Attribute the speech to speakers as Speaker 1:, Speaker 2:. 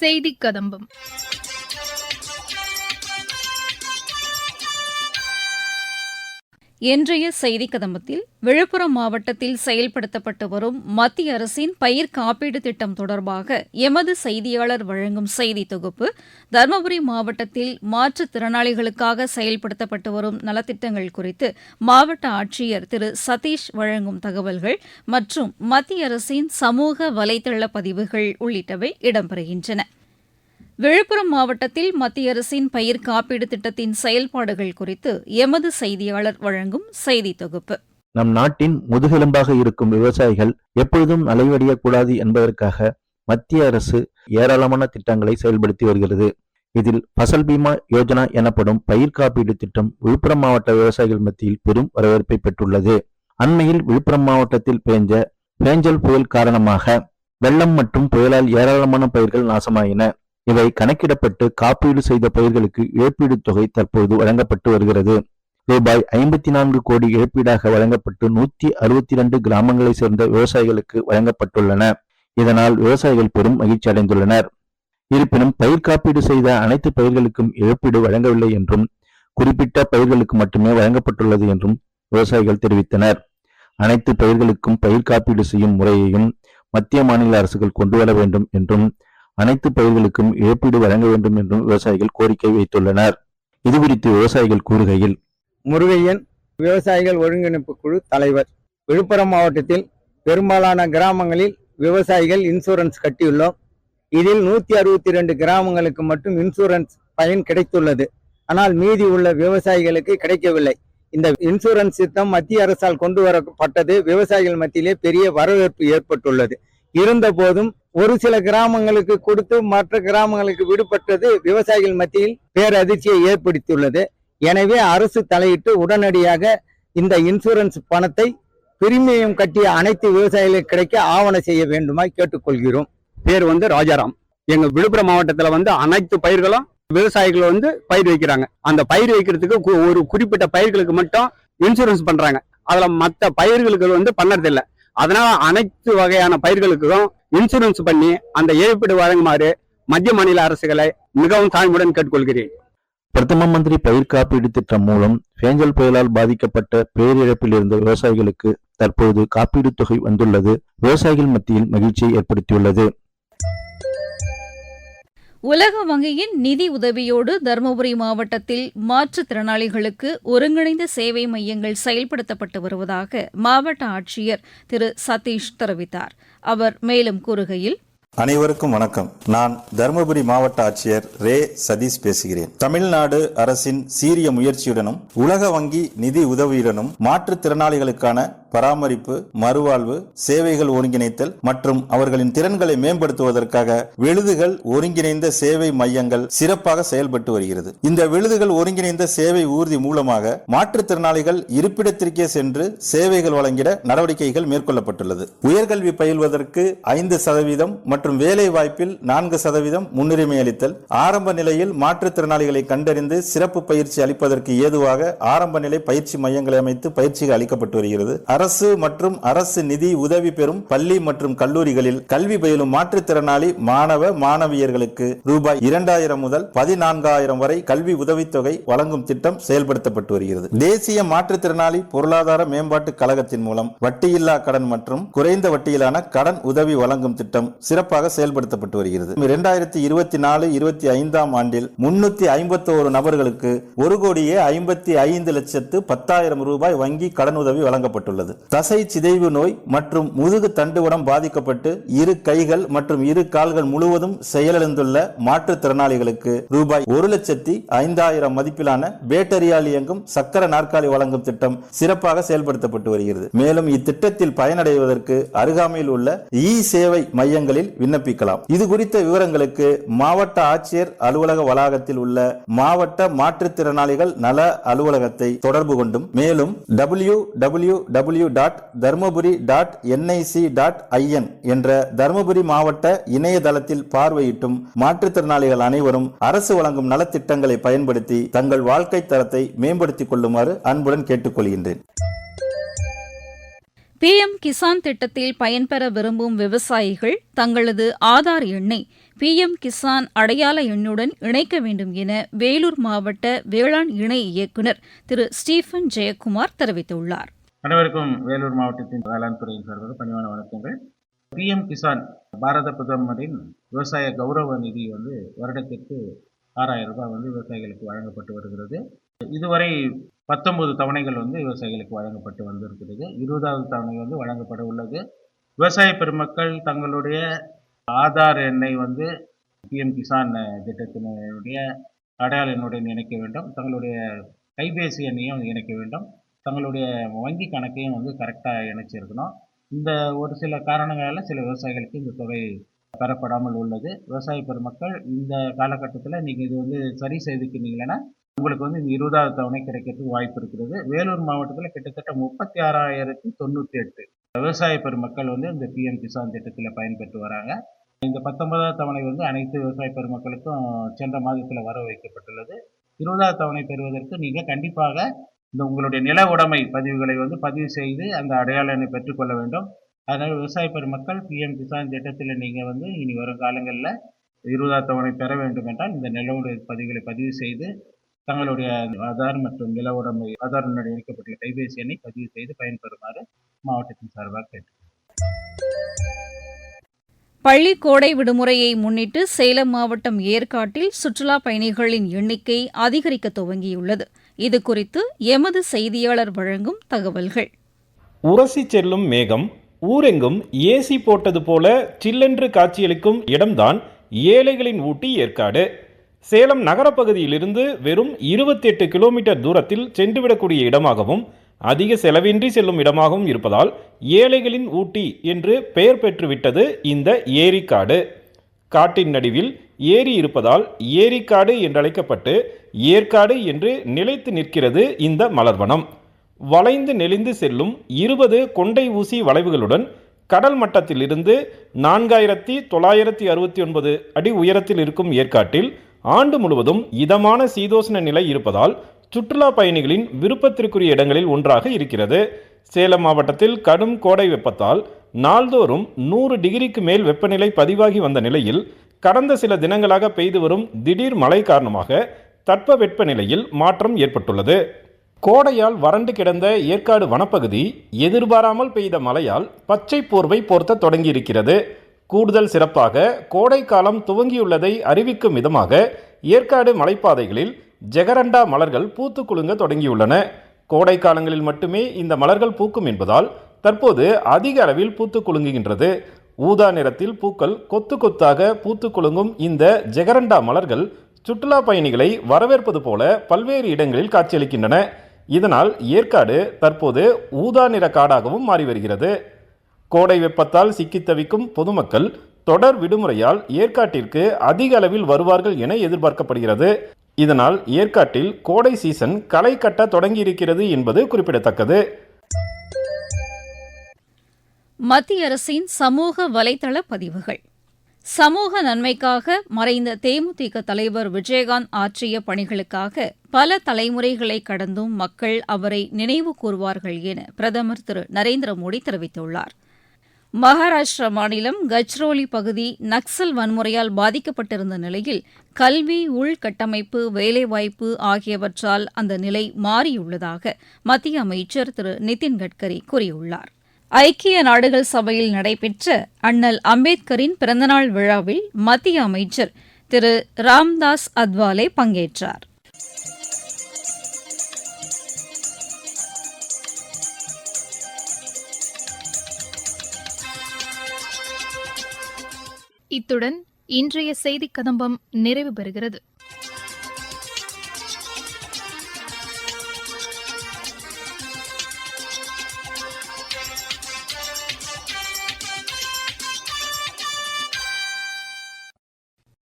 Speaker 1: செய்தி கதம்பம் இன்றைய செய்தி கதம்பத்தில் விழுப்புரம் மாவட்டத்தில் செயல்படுத்தப்பட்டு வரும் மத்திய அரசின் பயிர் காப்பீடு திட்டம் தொடர்பாக எமது செய்தியாளர் வழங்கும் செய்தி தொகுப்பு தருமபுரி மாவட்டத்தில் மாற்றுத்திறனாளிகளுக்காக செயல்படுத்தப்பட்டு வரும் நலத்திட்டங்கள் குறித்து மாவட்ட ஆட்சியர் திரு சதீஷ் வழங்கும் தகவல்கள் மற்றும் மத்திய அரசின் சமூக வலைதள பதிவுகள் உள்ளிட்டவை இடம்பெறுகின்றன விழுப்புரம் மாவட்டத்தில் மத்திய அரசின் பயிர் காப்பீடு திட்டத்தின் செயல்பாடுகள் குறித்து எமது செய்தியாளர் வழங்கும் செய்தி தொகுப்பு
Speaker 2: நம் நாட்டின் முதுகெலும்பாக இருக்கும் விவசாயிகள் எப்பொழுதும் கூடாது என்பதற்காக மத்திய அரசு ஏராளமான திட்டங்களை செயல்படுத்தி வருகிறது இதில் பசல் பீமா யோஜனா எனப்படும் பயிர் காப்பீடு திட்டம் விழுப்புரம் மாவட்ட விவசாயிகள் மத்தியில் பெரும் வரவேற்பை பெற்றுள்ளது அண்மையில் விழுப்புரம் மாவட்டத்தில் பேஞ்ச பேஞ்சல் புயல் காரணமாக வெள்ளம் மற்றும் புயலால் ஏராளமான பயிர்கள் நாசமாயின இவை கணக்கிடப்பட்டு காப்பீடு செய்த பயிர்களுக்கு இழப்பீடு தொகை தற்போது வழங்கப்பட்டு வருகிறது ரூபாய் ஐம்பத்தி நான்கு கோடி இழப்பீடாக வழங்கப்பட்டு நூத்தி அறுபத்தி இரண்டு கிராமங்களைச் சேர்ந்த விவசாயிகளுக்கு வழங்கப்பட்டுள்ளன இதனால் விவசாயிகள் பெரும் மகிழ்ச்சி அடைந்துள்ளனர் இருப்பினும் பயிர் காப்பீடு செய்த அனைத்து பயிர்களுக்கும் இழப்பீடு வழங்கவில்லை என்றும் குறிப்பிட்ட பயிர்களுக்கு மட்டுமே வழங்கப்பட்டுள்ளது என்றும் விவசாயிகள் தெரிவித்தனர் அனைத்து பயிர்களுக்கும் பயிர் காப்பீடு செய்யும் முறையையும் மத்திய மாநில அரசுகள் கொண்டு வர வேண்டும் என்றும் அனைத்து பயிர்களுக்கும் இழப்பீடு வழங்க வேண்டும் என்றும் விவசாயிகள் கோரிக்கை வைத்துள்ளனர் இது குறித்து விவசாயிகள் கூறுகையில்
Speaker 3: முருகையன் விவசாயிகள் ஒருங்கிணைப்பு குழு தலைவர் விழுப்புரம் மாவட்டத்தில் பெரும்பாலான கிராமங்களில் விவசாயிகள் இன்சூரன்ஸ் கட்டியுள்ளோம் இதில் நூத்தி அறுபத்தி ரெண்டு கிராமங்களுக்கு மட்டும் இன்சூரன்ஸ் பயன் கிடைத்துள்ளது ஆனால் மீதி உள்ள விவசாயிகளுக்கு கிடைக்கவில்லை இந்த இன்சூரன்ஸ் திட்டம் மத்திய அரசால் கொண்டு வரப்பட்டது விவசாயிகள் மத்தியிலே பெரிய வரவேற்பு ஏற்பட்டுள்ளது இருந்த போதும் ஒரு சில கிராமங்களுக்கு கொடுத்து மற்ற கிராமங்களுக்கு விடுபட்டது விவசாயிகள் மத்தியில் பேரதிர்ச்சியை ஏற்படுத்தியுள்ளது எனவே அரசு தலையிட்டு உடனடியாக இந்த இன்சூரன்ஸ் பணத்தை பிரிமியம் கட்டிய அனைத்து விவசாயிகளுக்கு கிடைக்க ஆவணம் செய்ய வேண்டுமா கேட்டுக்கொள்கிறோம் பேர் வந்து ராஜாராம் எங்க விழுப்புரம் மாவட்டத்துல வந்து அனைத்து பயிர்களும் விவசாயிகள் வந்து பயிர் வைக்கிறாங்க அந்த பயிர் வைக்கிறதுக்கு ஒரு குறிப்பிட்ட பயிர்களுக்கு மட்டும் இன்சூரன்ஸ் பண்றாங்க அதுல மற்ற பயிர்களுக்கு வந்து பண்ணறதில்லை அதனால அனைத்து வகையான பயிர்களுக்கும் இன்சூரன்ஸ் பண்ணி அந்த இழப்பீடு வழங்குமாறு மத்திய மாநில அரசுகளை மிகவும் தாழ்வுடன் கேட்டுக்கொள்கிறேன்
Speaker 2: பிரதம மந்திரி பயிர் காப்பீடு திட்டம் மூலம் பேஞ்சல் புயலால் பாதிக்கப்பட்ட பேரிழப்பில் இருந்த விவசாயிகளுக்கு தற்போது காப்பீடு தொகை வந்துள்ளது விவசாயிகள் மத்தியில் மகிழ்ச்சியை ஏற்படுத்தியுள்ளது
Speaker 1: உலக வங்கியின் நிதி உதவியோடு தருமபுரி மாவட்டத்தில் மாற்றுத்திறனாளிகளுக்கு ஒருங்கிணைந்த சேவை மையங்கள் செயல்படுத்தப்பட்டு வருவதாக மாவட்ட ஆட்சியர் திரு சதீஷ் தெரிவித்தார் அவர் மேலும் கூறுகையில்
Speaker 4: அனைவருக்கும் வணக்கம் நான் தருமபுரி மாவட்ட ஆட்சியர் ரே சதீஷ் பேசுகிறேன் தமிழ்நாடு அரசின் சீரிய முயற்சியுடனும் உலக வங்கி நிதி உதவியுடனும் மாற்றுத்திறனாளிகளுக்கான பராமரிப்பு மறுவாழ்வு சேவைகள் ஒருங்கிணைத்தல் மற்றும் அவர்களின் திறன்களை மேம்படுத்துவதற்காக விழுதுகள் ஒருங்கிணைந்த சேவை மையங்கள் சிறப்பாக செயல்பட்டு வருகிறது இந்த விழுதுகள் ஒருங்கிணைந்த சேவை ஊர்தி மூலமாக மாற்றுத்திறனாளிகள் இருப்பிடத்திற்கே சென்று சேவைகள் வழங்கிட நடவடிக்கைகள் மேற்கொள்ளப்பட்டுள்ளது உயர்கல்வி பயில்வதற்கு ஐந்து சதவீதம் மற்றும் வேலை வாய்ப்பில் நான்கு சதவீதம் முன்னுரிமை அளித்தல் ஆரம்ப நிலையில் மாற்றுத்திறனாளிகளை கண்டறிந்து சிறப்பு பயிற்சி அளிப்பதற்கு ஏதுவாக ஆரம்ப நிலை பயிற்சி மையங்களை அமைத்து பயிற்சிகள் அளிக்கப்பட்டு வருகிறது அரசு மற்றும் அரசு நிதி உதவி பெறும் பள்ளி மற்றும் கல்லூரிகளில் கல்வி பயிலும் மாற்றுத்திறனாளி மாணவ மாணவியர்களுக்கு ரூபாய் இரண்டாயிரம் முதல் பதினான்காயிரம் வரை கல்வி உதவித்தொகை வழங்கும் திட்டம் செயல்படுத்தப்பட்டு வருகிறது தேசிய மாற்றுத்திறனாளி பொருளாதார மேம்பாட்டு கழகத்தின் மூலம் வட்டியில்லா கடன் மற்றும் குறைந்த வட்டியிலான கடன் உதவி வழங்கும் திட்டம் சிறப்பாக செயல்படுத்தப்பட்டு வருகிறது இரண்டாயிரத்தி இருபத்தி நாலு இருபத்தி ஐந்தாம் ஆண்டில் முன்னூத்தி ஐம்பத்தி ஒரு நபர்களுக்கு ஒரு கோடியே ஐம்பத்தி ஐந்து லட்சத்து பத்தாயிரம் ரூபாய் வங்கி கடன் உதவி வழங்கப்பட்டுள்ளது ஏற்படுகிறது தசை சிதைவு நோய் மற்றும் முதுகு தண்டுவடம் பாதிக்கப்பட்டு இரு கைகள் மற்றும் இரு கால்கள் முழுவதும் செயலிழந்துள்ள மாற்றுத்திறனாளிகளுக்கு ரூபாய் ஒரு லட்சத்தி ஐந்தாயிரம் மதிப்பிலான பேட்டரியால் இயங்கும் சக்கர நாற்காலி வழங்கும் திட்டம் சிறப்பாக செயல்படுத்தப்பட்டு வருகிறது மேலும் இத்திட்டத்தில் பயனடைவதற்கு அருகாமையில் உள்ள இ சேவை மையங்களில் விண்ணப்பிக்கலாம் இது குறித்த விவரங்களுக்கு மாவட்ட ஆட்சியர் அலுவலக வளாகத்தில் உள்ள மாவட்ட மாற்றுத்திறனாளிகள் நல அலுவலகத்தை தொடர்பு கொண்டும் மேலும் W W W W dot dot NIC dot IN என்ற தர்மபுரி மாவட்ட இணையதளத்தில் பார்வையிட்டும் மாற்றுத்திறனாளிகள் அனைவரும் அரசு வழங்கும் நலத்திட்டங்களை பயன்படுத்தி தங்கள் வாழ்க்கை தரத்தை மேம்படுத்திக் கொள்ளுமாறு அன்புடன் கேட்டுக்கொள்கின்றேன்
Speaker 1: எம் கிசான் திட்டத்தில் பயன்பெற விரும்பும் விவசாயிகள் தங்களது ஆதார் எண்ணை எம் கிசான் அடையாள எண்ணுடன் இணைக்க வேண்டும் என வேலூர் மாவட்ட வேளாண் இணை இயக்குநர் திரு ஸ்டீஃபன் ஜெயக்குமார் தெரிவித்துள்ளார்
Speaker 5: அனைவருக்கும் வேலூர் மாவட்டத்தின் வேளாண் துறையின் சார்பாக பணிவான வணக்கங்கள் பிஎம் கிசான் பாரத பிரதமரின் விவசாய கௌரவ நிதி வந்து வருடத்திற்கு ஆறாயிரம் ரூபாய் வந்து விவசாயிகளுக்கு வழங்கப்பட்டு வருகிறது இதுவரை பத்தொன்பது தவணைகள் வந்து விவசாயிகளுக்கு வழங்கப்பட்டு வந்திருக்கிறது இருபதாவது தவணை வந்து வழங்கப்பட உள்ளது விவசாய பெருமக்கள் தங்களுடைய ஆதார் எண்ணை வந்து பிஎம் கிசான் திட்டத்தினுடைய அடையாள எண்ணுடன் இணைக்க வேண்டும் தங்களுடைய கைபேசி எண்ணையும் இணைக்க வேண்டும் தங்களுடைய வங்கி கணக்கையும் வந்து கரெக்டாக இணைச்சிருக்கணும் இந்த ஒரு சில காரணங்களால் சில விவசாயிகளுக்கு இந்த தொகை பெறப்படாமல் உள்ளது விவசாய பெருமக்கள் இந்த காலகட்டத்தில் நீங்கள் இது வந்து சரி செய்துக்கினீங்கன்னா உங்களுக்கு வந்து இந்த இருபதாவது தவணை கிடைக்கிறதுக்கு வாய்ப்பு இருக்கிறது வேலூர் மாவட்டத்தில் கிட்டத்தட்ட முப்பத்தி ஆறாயிரத்தி தொண்ணூற்றி எட்டு விவசாய பெருமக்கள் வந்து இந்த பிஎம் கிசான் திட்டத்தில் பயன்பெற்று வராங்க இந்த பத்தொன்பதாவது தவணை வந்து அனைத்து விவசாய பெருமக்களுக்கும் சென்ற மாதத்தில் வர வைக்கப்பட்டுள்ளது இருபதாவது தவணை பெறுவதற்கு நீங்கள் கண்டிப்பாக இந்த உங்களுடைய நில உடைமை பதிவுகளை வந்து பதிவு செய்து அந்த அடையாள எண்ணை பெற்றுக்கொள்ள வேண்டும் அதனால் விவசாய பெருமக்கள் பிஎம் கிசான் திட்டத்தில் நீங்கள் வந்து இனி வரும் காலங்களில் இருபதா தவணை பெற வேண்டும் என்றால் இந்த நிலவுடைய பதிவுகளை பதிவு செய்து தங்களுடைய ஆதார் மற்றும் நில உடைமை ஆதாருடன் இணைக்கப்பட்டுள்ள கைபேசி எண்ணை பதிவு செய்து பயன்பெறுமாறு மாவட்டத்தின் சார்பாக கேட்டுக்கொள்கிறேன்
Speaker 1: பள்ளி கோடை விடுமுறையை முன்னிட்டு சேலம் மாவட்டம் ஏற்காட்டில் சுற்றுலா பயணிகளின் எண்ணிக்கை அதிகரிக்க துவங்கியுள்ளது இது குறித்து எமது செய்தியாளர் வழங்கும் தகவல்கள்
Speaker 6: உரசி செல்லும் மேகம் ஊரெங்கும் ஏசி போட்டது போல சில்லென்று காட்சியளிக்கும் இடம்தான் ஏழைகளின் ஊட்டி ஏற்காடு சேலம் நகரப்பகுதியிலிருந்து வெறும் இருபத்தெட்டு கிலோமீட்டர் தூரத்தில் சென்றுவிடக்கூடிய இடமாகவும் அதிக செலவின்றி செல்லும் இடமாகவும் இருப்பதால் ஏழைகளின் ஊட்டி என்று பெயர் பெற்றுவிட்டது இந்த ஏரிக்காடு காட்டின் நடுவில் ஏரி இருப்பதால் ஏரிக்காடு என்றழைக்கப்பட்டு ஏற்காடு என்று நிலைத்து நிற்கிறது இந்த மலர்வனம் வளைந்து நெளிந்து செல்லும் இருபது கொண்டை ஊசி வளைவுகளுடன் கடல் மட்டத்திலிருந்து நான்காயிரத்தி தொள்ளாயிரத்தி அறுபத்தி ஒன்பது அடி உயரத்தில் இருக்கும் ஏற்காட்டில் ஆண்டு முழுவதும் இதமான சீதோஷ்ண நிலை இருப்பதால் சுற்றுலா பயணிகளின் விருப்பத்திற்குரிய இடங்களில் ஒன்றாக இருக்கிறது சேலம் மாவட்டத்தில் கடும் கோடை வெப்பத்தால் நாள்தோறும் நூறு டிகிரிக்கு மேல் வெப்பநிலை பதிவாகி வந்த நிலையில் கடந்த சில தினங்களாக பெய்து வரும் திடீர் மழை காரணமாக தட்ப வெப்பநிலையில் மாற்றம் ஏற்பட்டுள்ளது கோடையால் வறண்டு கிடந்த ஏற்காடு வனப்பகுதி எதிர்பாராமல் பெய்த மழையால் பச்சை போர்வை போர்த்த தொடங்கியிருக்கிறது கூடுதல் சிறப்பாக கோடை காலம் துவங்கியுள்ளதை அறிவிக்கும் விதமாக ஏற்காடு மலைப்பாதைகளில் ஜெகரண்டா மலர்கள் பூத்து குலுங்க தொடங்கியுள்ளன கோடை காலங்களில் மட்டுமே இந்த மலர்கள் பூக்கும் என்பதால் தற்போது அதிக அளவில் பூத்து குலுங்குகின்றது ஊதா நிறத்தில் பூக்கள் கொத்து கொத்தாக பூத்து குலுங்கும் இந்த ஜெகரண்டா மலர்கள் சுற்றுலா பயணிகளை வரவேற்பது போல பல்வேறு இடங்களில் காட்சியளிக்கின்றன இதனால் ஏற்காடு தற்போது ஊதா நிற காடாகவும் மாறி வருகிறது கோடை வெப்பத்தால் சிக்கி தவிக்கும் பொதுமக்கள் தொடர் விடுமுறையால் ஏற்காட்டிற்கு அதிக அளவில் வருவார்கள் என எதிர்பார்க்கப்படுகிறது இதனால் ஏற்காட்டில் கோடை சீசன் களை கட்ட தொடங்கியிருக்கிறது என்பது குறிப்பிடத்தக்கது
Speaker 1: மத்திய அரசின் சமூக வலைதள பதிவுகள் சமூக நன்மைக்காக மறைந்த தேமுதிக தலைவர் விஜயகாந்த் ஆற்றிய பணிகளுக்காக பல தலைமுறைகளை கடந்தும் மக்கள் அவரை நினைவு கூறுவார்கள் என பிரதமர் திரு நரேந்திர மோடி தெரிவித்துள்ளார் மகாராஷ்டிரா மாநிலம் கச்ரோலி பகுதி நக்சல் வன்முறையால் பாதிக்கப்பட்டிருந்த நிலையில் கல்வி உள்கட்டமைப்பு வேலைவாய்ப்பு ஆகியவற்றால் அந்த நிலை மாறியுள்ளதாக மத்திய அமைச்சர் திரு நிதின் கட்கரி கூறியுள்ளார் ஐக்கிய நாடுகள் சபையில் நடைபெற்ற அண்ணல் அம்பேத்கரின் பிறந்தநாள் விழாவில் மத்திய அமைச்சர் திரு ராம்தாஸ் அத்வாலே பங்கேற்றார் இத்துடன் இன்றைய செய்தி கதம்பம் நிறைவு பெறுகிறது